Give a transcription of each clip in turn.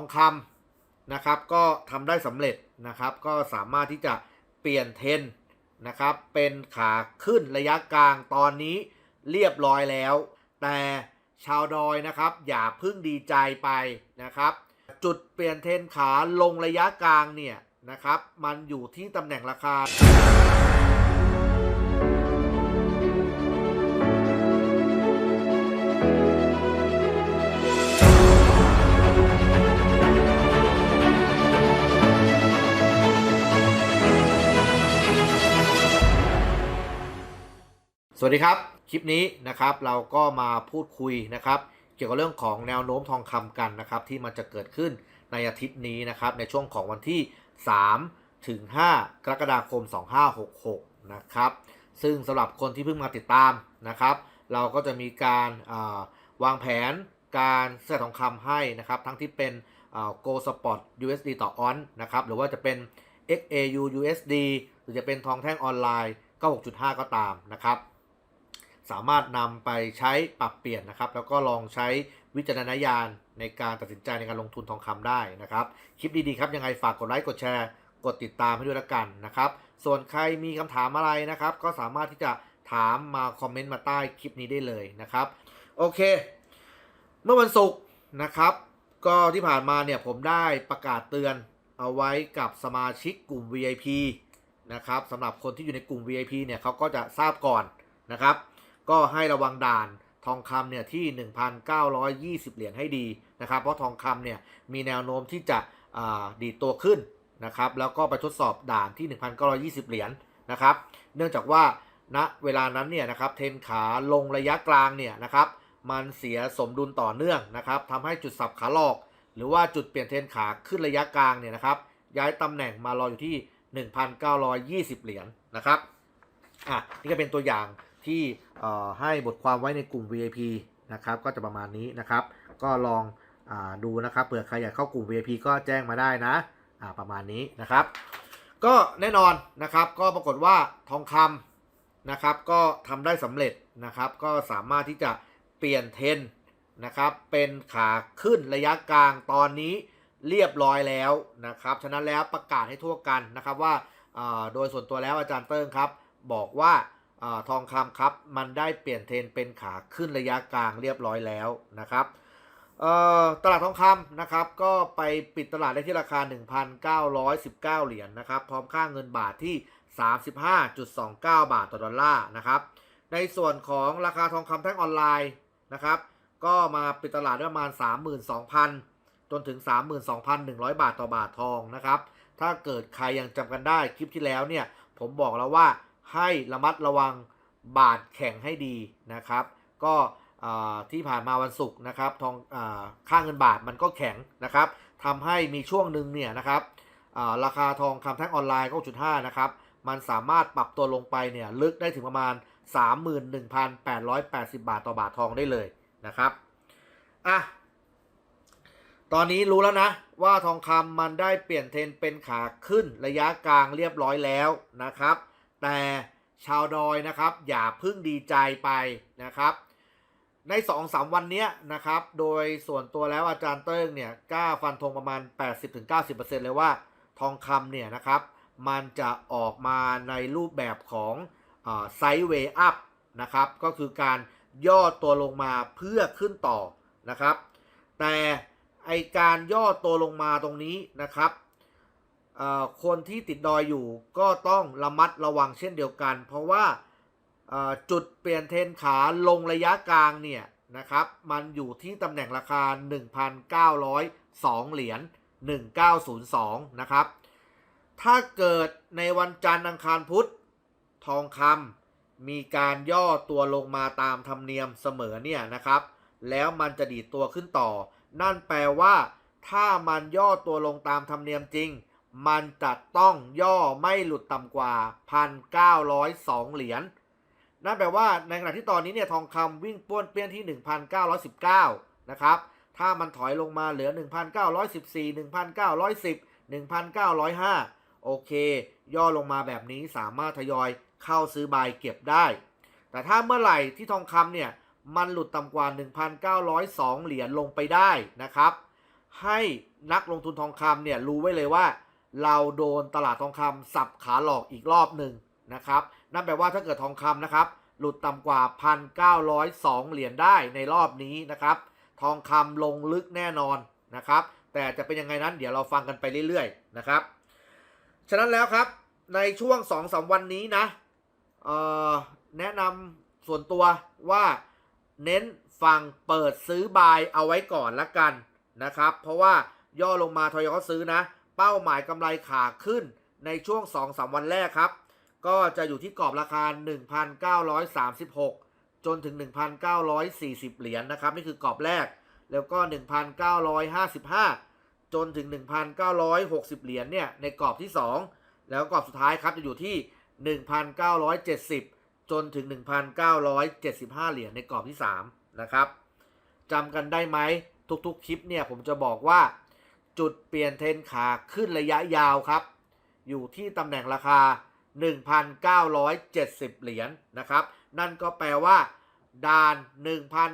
องคำนะครับ ก็ทำได้สำเร็จนะครับ ก็สามารถที่จะเปลี่ยนเทนนะครับ เป็นขาขึ้นระยะกลางตอนนี้เรียบร้อยแล้ว แต่ชาวดอยนะครับ อย่าเพิ่งดีใจไปนะครับ จุดเปลี่ยนเทนขาลงระยะกลางเนี่ยนะครับ มันอยู่ที่ตำแหน่งราคา วัสดีครับ คลิปนี้นะครับเราก็มาพูดคุยนะครับ เกี่ยวกับเรื่องของแนวโน้มทองคำกันนะครับ ที่มันจะเกิดขึ้นในอาทิตย์นี้นะครับ ในช่วงของวันที่ 3 ถึง 5 กรกฎาคม 2566 นะครับ ซึ่งสำหรับคนที่เพิ่งมาติดตามนะครับ เราก็จะมีการาวางแผนการซื้อทองคำให้นะครับ ทั้งที่เป็นอ่า Go Spot USD ต่อออนนะครับ หรือว่าจะเป็น XAU USD หรือจะเป็นทองแท่งออนไลน์ 96.5 ก็ตามนะครับ สามารถนำไปใช้ปรับเปลี่ยนนะครับ แล้วก็ลองใช้วิจารณญาณในการตัดสินใจในการลงทุนทองคำได้นะครับ คลิปดีๆครับยังไงฝากกดไลค์กดแชร์กดติดตามให้ด้วยละกันนะครับ ส่วนใครมีคำถามอะไรนะครับ ก็สามารถที่จะถามมาคอมเมนต์มาใต้คลิปนี้ได้เลยนะครับ โอเค เมื่อวันศุกร์นะครับ ก็ที่ผ่านมาเนี่ยผมได้ประกาศเตือนเอาไว้กับสมาชิกกลุ่ม VIP นะครับสำหรับคนที่อยู่ในกลุ่ม VIP เนี่ยเขาก็จะทราบก่อนนะครับ ก็ให้ระวังด่านทองคำเนี่ยที่ 1,920 เหรียญให้ดีนะครับ เพราะทองคำเนี่ยมีแนวโน้มที่จะดีดตัวขึ้นนะครับ แล้วก็ไปทดสอบด่านที่ 1,920 เหรียญนะครับ เนื่องจากว่าณเวลานั้นเนี่ยนะครับเทนขาลงระยะกลางเนี่ยนะครับมันเสียสมดุลต่อเนื่องนะครับทำให้จุดสับขาหลอก หรือว่าจุดเปลี่ยนเทนขาขึ้นระยะกลางเนี่ยนะครับย้ายตำแหน่งมารออยู่ที่ 1,920 เหรียญนะครับอะนี่ก็เป็นตัวอย่าง ที่ให้บทความไว้ในกลุ่ม VIP นะครับก็จะประมาณนี้นะครับ ก็ลองอดูนะครับเผื่อใครอยากเข้ากลุ่ม VIP ก็แจ้งมาได้นะประมาณนี้นะครับ ก็แน่นอนนะครับก็ปรากฏว่าทองคำนะครับก็ทำได้สำเร็จนะครับ ก็สามารถที่จะเปลี่ยนเทนนะครับเป็นขาขึ้นระยะกลางตอนนี้เรียบร้อยแล้วนะครับ ฉะนั้นแล้วประกาศให้ทั่วกันนะครับว่าโดยส่วนตัวแล้วอาจารย์เติ้งครับ บอกว่า ทองคำครับ มันได้เปลี่ยนเทรนเป็นขาขึ้นระยะกลางเรียบร้อยแล้วนะครับตลาดทองคำนะครับก็ไปปิดตลาดได้ที่ราคา 1,919 เหรียญนะครับ พร้อมค่าเงินบาทที่ 35.29 บาทต่อดอลลาร์นะครับ ในส่วนของราคาทองคำแท่งออนไลน์นะครับ ก็มาปิดตลาดประมาณ 32,000 จนถึง 32,100 บาทต่อบาททองนะครับ ถ้าเกิดใครยังจำกันได้คลิปที่แล้วเนี่ย ผมบอกแล้วว่า ให้ระมัดระวังบาทแข็งให้ดีนะครับ ก็ที่ผ่านมาวันศุกร์นะครับทองอค่าเงินบาทมันก็แข็งนะครับทำให้มีช่วงหนึ่งเนี่ยนะครับราคาทองคำแท่งออนไลน์ก็9.5นะครับมันสามารถปรับตัวลงไปเนี่ยลึกได้ถึงประมาณ 31,880 บาทต่อบาททองได้เลยนะครับอะตอนนี้รู้แล้วนะว่าทองคำมันได้เปลี่ยนเทรนเป็นขาขึ้นระยะกลางเรียบร้อยแล้วนะครับ แต่ชาวดอยนะครับ อย่าเพึ่งดีใจไปนะครับ ใน2-3วันนี้นะครับ โดยส่วนตัวแล้วอาจารย์เติ้งเนี่ยกล้าฟันธงประมาณ 80-90%เลยว่าทองคำเนี่ยนะครับ มันจะออกมาในรูปแบบของไซด์เวย์อัพนะครับ ก็คือการย่อตัวลงมาเพื่อขึ้นต่อนะครับ แต่ไอการย่อตัวลงมาตรงนี้นะครับ คนที่ติดดอยอยู่ก็ต้องระมัดระวังเช่นเดียวกัน เพราะว่าจุดเปลี่ยนเทนขาลงระยะกลางเนี่ยนะครับมันอยู่ที่ตำแหน่งราคา 1,902 เหรียญ1902 นะครับ ถ้าเกิดในวันจันทร์อังคารพุธทองคำมีการย่อตัวลงมาตามธรรมเนียมเสมอเนี่ยนะครับ แล้วมันจะดีดตัวขึ้นต่อ นั่นแปลว่า ถ้ามันย่อตัวลงตามธรรมเนียมจริง มันจะต้องย่อไม่หลุดต่ำกว่า 1,902 เหรียญนั่นแปลว่าในขณะที่ตอนนี้เนี่ยทองคำวิ่งป้วนเปี้ยนที่ 1,919 นะครับ ถ้ามันถอยลงมาเหลือ 1,914 1,910 1,905 โอเค ย่อลงมาแบบนี้สามารถทยอยเข้าซื้อบายเก็บได้ แต่ถ้าเมื่อไหร่ที่ทองคำเนี่ย มันหลุดต่ำกว่า 1,902 เหรียญลงไปได้นะครับ ให้นักลงทุนทองคำเนี่ยรู้ไว้เลยว่า เราโดนตลาดทองคำสับขาหลอกอีกรอบหนึ่งนะครับ นั่นแปลว่าถ้าเกิดทองคำนะครับ หลุดต่ำกว่า 1,902 เหรียญได้ในรอบนี้นะครับ ทองคำลงลึกแน่นอนนะครับ แต่จะเป็นยังไงนั้นเดี๋ยวเราฟังกันไปเรื่อยๆนะครับ ฉะนั้นแล้วครับในช่วง 2-3 วันนี้นะแนะนำส่วนตัวว่าเน้นฟังเปิดซื้อบายเอาไว้ก่อนละกันนะครับ เพราะว่าย่อลงมาทอยเขาซื้อนะ เป้าหมายกำไรขาขึ้นในช่วง 2-3 วันแรกครับ ก็จะอยู่ที่กรอบราคา 1,936 จนถึง 1,940 เหรียญนะครับ นี่คือกรอบแรก แล้วก็ 1,955 จนถึง 1,960 เหรียญเนี่ยในกรอบที่ 2 แล้วกรอบสุดท้ายครับจะอยู่ที่ 1,970 จนถึง 1,975 เหรียญในกรอบที่ 3 นะครับจำกันได้ไหมทุกๆ คลิปเนี่ยผมจะบอกว่า จุดเปลี่ยนเทนขาขึ้นระยะยาวครับ อยู่ที่ตำแหน่งราคา 1,970 เหรียญนะครับ นั่นก็แปลว่าด่าน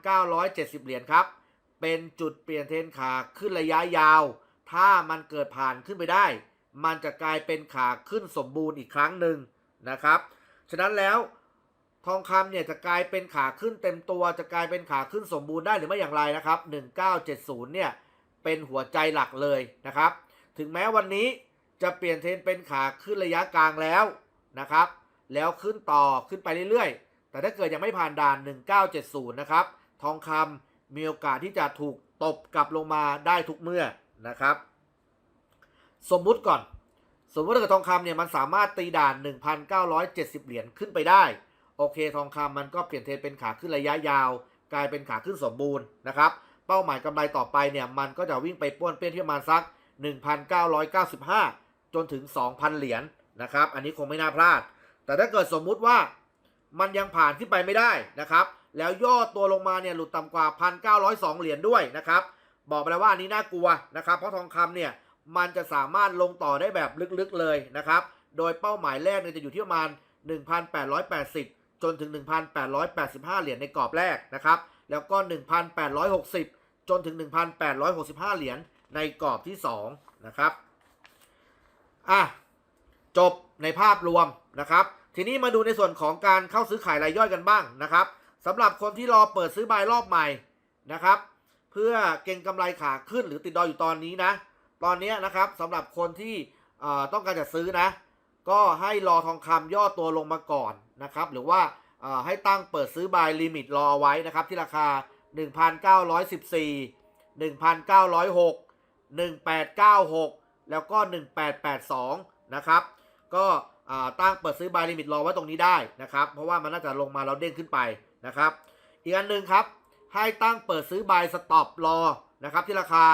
1,970 เหรียญครับ เป็นจุดเปลี่ยนเทนขาขึ้นระยะยาว ถ้ามันเกิดผ่านขึ้นไปได้ มันจะกลายเป็นขาขึ้นสมบูรณ์อีกครั้งหนึ่งนะครับ ฉะนั้นแล้วทองคำเนี่ยจะกลายเป็นขาขึ้นเต็มตัว จะกลายเป็นขาขึ้นสมบูรณ์ได้หรือไม่อย่างไรนะครับ 1970 เนี่ย เป็นหัวใจหลักเลยนะครับ ถึงแม้วันนี้จะเปลี่ยนเทรนเป็นขาขึ้นระยะกลางแล้วนะครับ แล้วขึ้นต่อขึ้นไปเรื่อยๆ แต่ถ้าเกิดยังไม่ผ่านด่าน 1970 นะครับ ทองคำมีโอกาสที่จะถูกตบกลับลงมาได้ทุกเมื่อนะครับ สมมุติก่อน สมมติถ้าเกิดทองคำเนี่ยมันสามารถตีด่าน 1,970 เหรียญขึ้นไปได้ โอเคทองคำมันก็เปลี่ยนเทรนเป็นขาขึ้นระยะยาว กลายเป็นขาขึ้นสมบูรณ์นะครับ เป้าหมายกำไรต่อไปเนี่ยมันก็จะวิ่งไปป้วนเปี้ยนที่ประมาณสัก 1,995 จนถึง 2,000 เหรียญนะครับ อันนี้คงไม่น่าพลาด แต่ถ้าเกิดสมมุติว่ามันยังผ่านขึ้นไปไม่ได้นะครับ แล้วย่อตัวลงมาเนี่ยหลุดต่ำกว่า 1,902 เหรียญด้วยนะครับ บอกไปแล้วว่าอันนี้น่ากลัวนะครับ เพราะทองคำเนี่ยมันจะสามารถลงต่อได้แบบลึกๆเลยนะครับ โดยเป้าหมายแรกเนี่ยจะอยู่ที่ประมาณ 1,880 จนถึง 1,885 เหรียญในกรอบแรกนะครับ แล้วก็ 1,860 จนถึง 1,865 เหรียญในกรอบที่ 2 นะครับ อะ จบในภาพรวมนะครับ ทีนี้มาดูในส่วนของการเข้าซื้อขายรายย่อยกันบ้างนะครับสำหรับคนที่รอเปิดซื้อบายรอบใหม่นะครับ เพื่อเก็งกำไรขาขึ้นหรือติดดอยอยู่ตอนนี้นะ ตอนนี้นะครับสำหรับคนที่ต้องการจะซื้อนะ ก็ให้รอทองคำย่อตัวลงมาก่อนนะครับ หรือว่า ให้ตั้งเปิดซื้อบายลิมิตรอไว้นะครับ ที่ราคา 1,914 1,906 1896 แล้วก็ 1882 นะครับ ก็ตั้งเปิดซื้อบายลิมิตรอไว้ตรงนี้ได้นะครับ เพราะว่ามันน่าจะลงมาแล้วเด้งขึ้นไปนะครับ อีกอันหนึ่งครับ ให้ตั้งเปิดซื้อบายสต็อปรอนะครับที่ราคา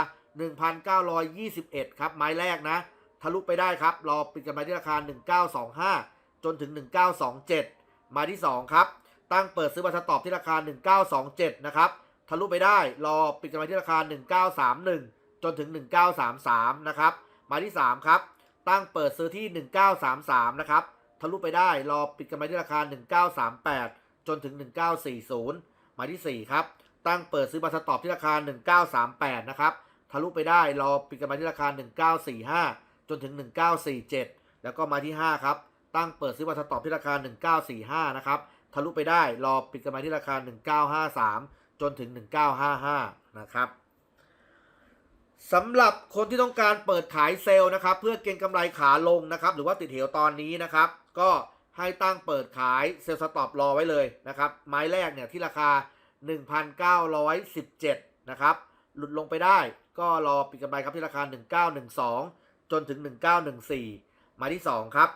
1,921 ครับไม้แรกนะ ทะลุไปได้ครับ รอปิดกันไปที่ราคา 1925 จนถึง 1927 มาที่ 2 ครับ ตั้งเปิดซื้อบายสต็อปที่ราคา 1927 นะครับ ทะลุไปได้ รอปิดกันไปที่ราคา 1931 จนถึง 1933 นะครับ มาที่ 3 ครับ ตั้งเปิดซื้อที่ 1933 นะครับ ทะลุไปได้ รอปิดกันไปที่ราคา 1938 จนถึง 1940 มาที่ 4 ครับ ตั้งเปิดซื้อบาสต็อปที่ราคา 1938 นะครับ ทะลุไปได้ รอปิดกันไปที่ราคา 1945 จนถึง 1947 แล้วก็มาที่ 5 ครับ ตั้งเปิดซื้อบาสต็อปที่ราคา 1945 นะครับ ทะลุไปได้รอปิดกันไปที่ราคา 1953 จนถึง 1955 นะครับสำหรับคนที่ต้องการเปิดขายเซลล์นะครับ เพื่อเก็งกำไรขาลงนะครับ หรือว่าติดเหวตอนนี้นะครับ ก็ให้ตั้งเปิดขายเซลล์สต็อปรอไว้เลยนะครับ ไม้แรกเนี่ยที่ราคา 1,917 นะครับ หลุดลงไปได้ก็รอปิดกำไรครับที่ราคา 1912 จนถึง 1914 มาที่ 2 ครับ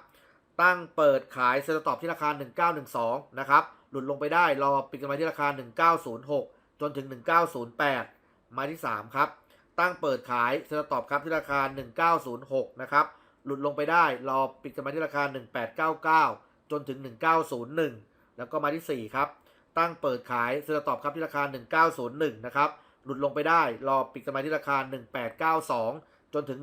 ตั้งเปิดขายเซลล์ตอปที่ราคา 1912 นะครับ หลุดลงไปได้รอปิดกำไรที่ราคา 1906 จนถึง 1908มาที่ 3 ครับ ตั้งเปิดขายเซลล์ตอปครับที่ราคา 1906 นะครับ หลุดลงไปได้รอปิดกันมาที่ราคา 1899 จนถึง 1901 แล้วก็มาที่ 4 ครับ ตั้งเปิดขายเซลล์ตอปครับที่ราคา 1901 นะครับ หลุดลงไปได้รอปิดกันมาที่ราคา 1892 จนถึง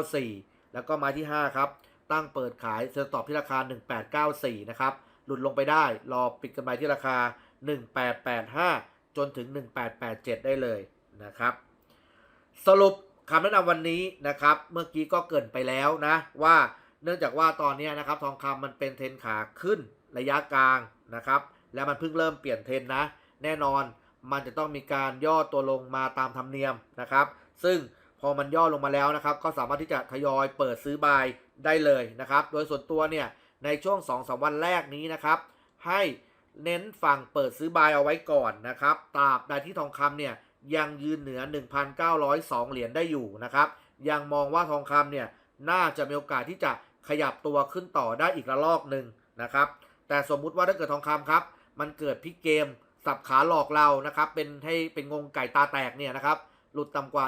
1894 แล้วก็มาที่ 5 ครับ ตั้งเปิดขายเซลล์สต็อปที่ราคา 1894 นะครับ หลุดลงไปได้ รอปิดกันไปที่ราคา 1885 จนถึง 1887 ได้เลยนะครับ สรุปคำแนะนำวันนี้นะครับ เมื่อกี้ก็เกินไปแล้วนะ ว่าเนื่องจากว่าตอนนี้นะครับทองคำมันเป็นเทรนขาขึ้นระยะกลางนะครับ แล้วมันเพิ่งเริ่มเปลี่ยนเทรนนะ แน่นอนมันจะต้องมีการย่อตัวลงมาตามธรรมเนียมนะครับ ซึ่ง พอมันย่อลงมาแล้วนะครับ ก็สามารถที่จะทยอยเปิดซื้อบายได้เลยนะครับ โดยส่วนตัวเนี่ยในช่วง2อสวันแรกนี้นะครับ ให้เน้นฝั่งเปิดซื้อบายเอาไว้ก่อนนะครับตราบใดที่ทองคำเนี่ยยังยืนเหนือ 1,902 เหรียญได้อยู่นะครับ ยังมองว่าทองคำเนี่ยน่าจะมีโอกาสที่จะขยับตัวขึ้นต่อได้อีกระลอกหนึ่งนะครับ แต่สมมุติว่าถ้าเกิดทองคำครับ มันเกิดพิกเกมสับขาหลอกเรานะครับ เป็นให้เป็นงงไก่ตาแตกเนี่ยนะครับ หลุดต่ำกว่า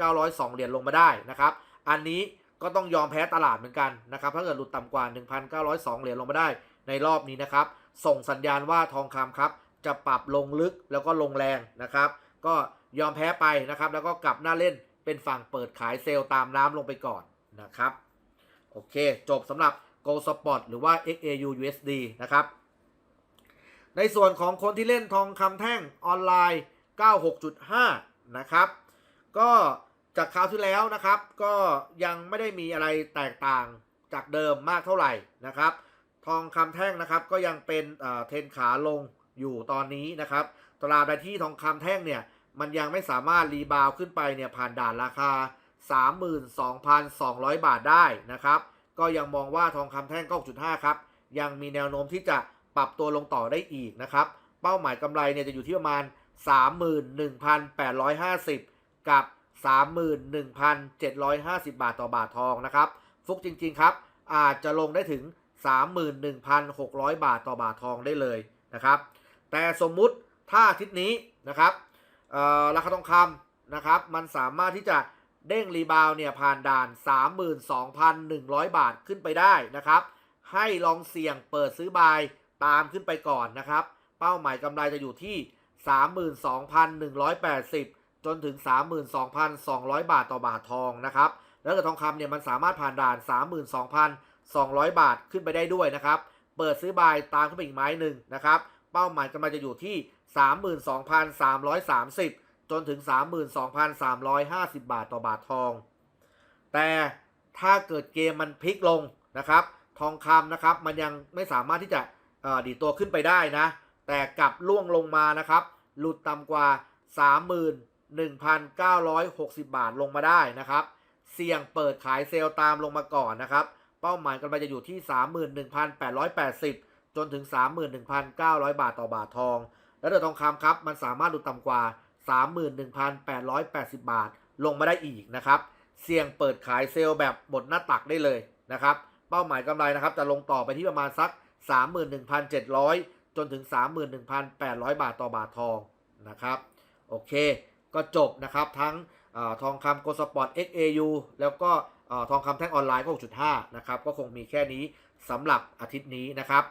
1,902 เหรียญลงมาได้นะครับ อันนี้ก็ต้องยอมแพ้ตลาดเหมือนกันนะครับ ถ้าเกิดหลุดต่ำกว่า 1,902 เหรียญลงมาได้ในรอบนี้นะครับ ส่งสัญญาณว่าทองคำครับ จะปรับลงลึกแล้วก็ลงแรงนะครับ ก็ยอมแพ้ไปนะครับ แล้วก็กลับหน้าเล่นเป็นฝั่งเปิดขายเซลล์ตามน้ำลงไปก่อนนะครับ โอเค จบสำหรับ Go Spot หรือว่า XAU USD นะครับ ในส่วนของคนที่เล่นทองคำแท่งออนไลน์ 96.5 นะครับ ก็จากคราวที่แล้วนะครับ ก็ยังไม่ได้มีอะไรแตกต่างจากเดิมมากเท่าไหร่นะครับ ทองคำแท่งนะครับ ก็ยังเป็นเทรนขาลงอยู่ตอนนี้นะครับตราบใดที่ทองคำแท่งเนี่ยมันยังไม่สามารถรีบาวขึ้นไปเนี่ยผ่านด่านราคา 32,200 บาทได้นะครับ ก็ยังมองว่าทองคำแท่ง9.5ครับ ยังมีแนวโน้มที่จะปรับตัวลงต่อได้อีกนะครับ เป้าหมายกำไรเนี่ยจะอยู่ที่ประมาณ 31,850 กับ 31,750 บาทต่อบาททองนะครับ ฟุกจริง ๆ ครับ อาจจะลงได้ถึง 31,600 บาทต่อบาททองได้เลยนะครับ แต่สมมุติถ้าทิตย์นี้นะครับราคาทองคำนะครับ มันสามารถที่จะเด้งรีบาวเนี่ยผ่านด่าน 32,100 บาทขึ้นไปได้นะครับ ให้ลองเสี่ยงเปิดซื้อบายตามขึ้นไปก่อนนะครับ เป้าหมายกำไรจะอยู่ที่ 32,180 จนถึง 32,200 บาทต่อบาททองนะครับ แล้วกิดทองคำเนี่ยมันสามารถผ่านด่าน 32,200 บาทขึ้นไปได้ด้วยนะครับ เปิดซื้อบายตามขึ้นไปอีกไม้หนึ่งนะครับ เป้าหมายกำไรจะอยู่ที่ 32,330 จนถึง 32,350 บาทต่อบาททอง แต่ถ้าเกิดเกมมันพลิกลงนะครับ ทองคำนะครับมันยังไม่สามารถที่จะดีตัวขึ้นไปได้นะ แต่กลับล่วงลงมานะครับ หลุดต่ำกว่า 1,960 บาทลงมาได้นะครับ เสี่ยงเปิดขายเซลล์ตามลงมาก่อนนะครับ เป้าหมายกำไรจะอยู่ที่ 31,880 จนถึง 31,900 บาทต่อบาททอง แล้วเดือทองคำครับ มันสามารถหลุดต่ำกว่า 31,880 บาทลงมาได้อีกนะครับ เสี่ยงเปิดขายเซลล์แบบบดหน้าตักได้เลยนะครับ เป้าหมายกำไรนะครับจะลงต่อไปที่ประมาณสัก 31,700 จนถึง 31,800 บาทต่อบาททองนะครับ โอเค ก็จบนะครับ ทั้งอทองคำโกลสปอร์ต XAU แล้วก็ทองคำแท่งออนไลน์ก็ 6.5 นะครับ ก็คงมีแค่นี้สำหรับอาทิตย์นี้นะครับ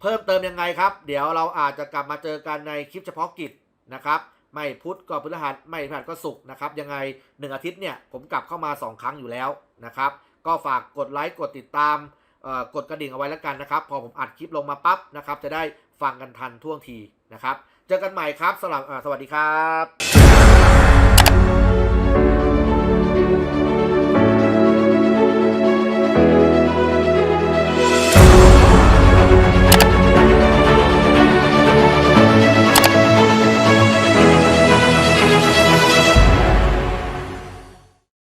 เพิ่มเติมยังไงครับ เดี๋ยวเราอาจจะกลับมาเจอกันในคลิปเฉพาะกิจนะครับไม่พุธก็พฤหัสไม่พฤหัสก็ศุกร์นะครับ ยังไง 1 อาทิตย์เนี่ยผมกลับเข้ามา 2 ครั้งอยู่แล้วนะครับ ก็ฝากกดไลค์กดติดตามกดกระดิ่งเอาไว้แล้วกันนะครับ พอผมอัดคลิปลงมาปั๊บนะครับ จะได้ฟังกันทันท่วงทีนะครับ เจอกันใหม่ครับสำหรับสวัสดีครับ